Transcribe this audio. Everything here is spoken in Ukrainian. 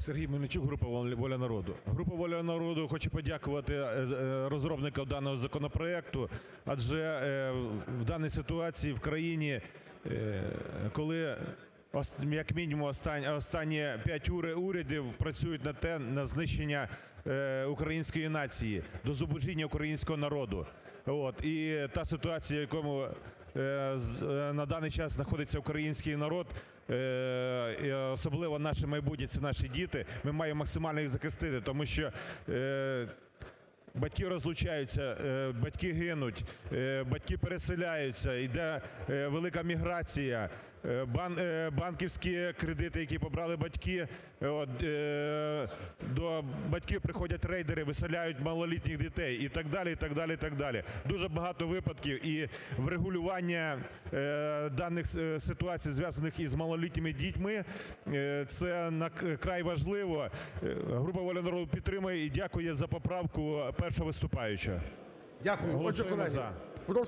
Сергій Мельничук, група "Воля народу". Група "Воля народу" хоче подякувати розробникам даного законопроекту, адже в даній ситуації в країні, коли як мінімум останні п'ять урядів працюють на те, на знищення української нації, до зубожіння українського народу. І та ситуація, в якому на даний час знаходиться український народ, особливо наше майбутнє – це наші діти, ми маємо максимально їх захистити, тому що батьки розлучаються, батьки гинуть, батьки переселяються, йде велика міграція, банківські кредити, які побрали батьки, до батьків приходять рейдери, виселяють малолітніх дітей і так далі, і так далі, і так далі. Дуже багато випадків і врегулювання даних ситуацій, зв'язаних із малолітніми дітьми, це вкрай важливо. Група "Воля народу" підтримує і дякує за поправку першого виступаючого. Дякую. Отже, колеги, "за". прошу